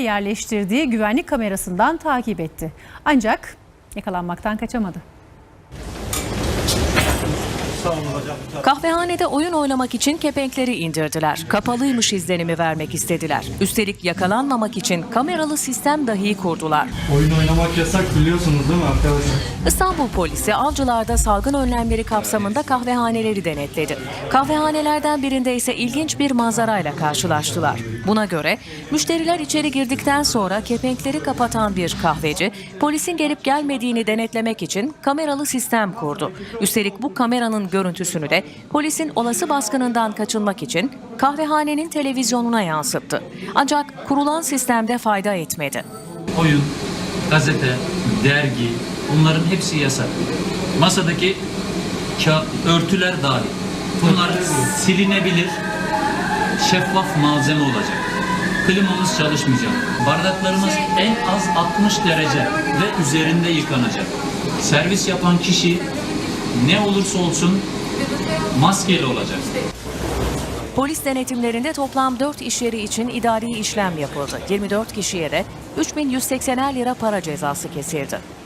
yerleştirdiği güvenlik kamerasından takip etti. Ancak yakalanmaktan kaçamadı. Kahvehanede oyun oynamak için kepenkleri indirdiler. Kapalıymış izlenimi vermek istediler. Üstelik yakalanmamak için kameralı sistem dahi kurdular. Oyun oynamak yasak biliyorsunuz değil mi arkadaşlar? İstanbul polisi avcılarda salgın önlemleri kapsamında kahvehaneleri denetledi. Kahvehanelerden birinde ise ilginç bir manzarayla karşılaştılar. Buna göre müşteriler içeri girdikten sonra kepenkleri kapatan bir kahveci polisin gelip gelmediğini denetlemek için kameralı sistem kurdu. Üstelik bu kameranın görüntüsünü de polisin olası baskınından kaçınmak için kahvehanenin televizyonuna yansıttı. Ancak kurulan sistemde fayda etmedi. oyun, gazete, dergi bunların hepsi yasak. Masadaki ka- örtüler dahil. Bunlar silinebilir, şeffaf malzeme olacak. Klimamız çalışmayacak. Bardaklarımız en az 60 derece ve üzerinde yıkanacak. Servis yapan kişi ne olursa olsun maskeli olacak. Polis denetimlerinde toplam 4 iş yeri için idari işlem yapıldı. 24 kişiye de 3180'er lira para cezası kesildi.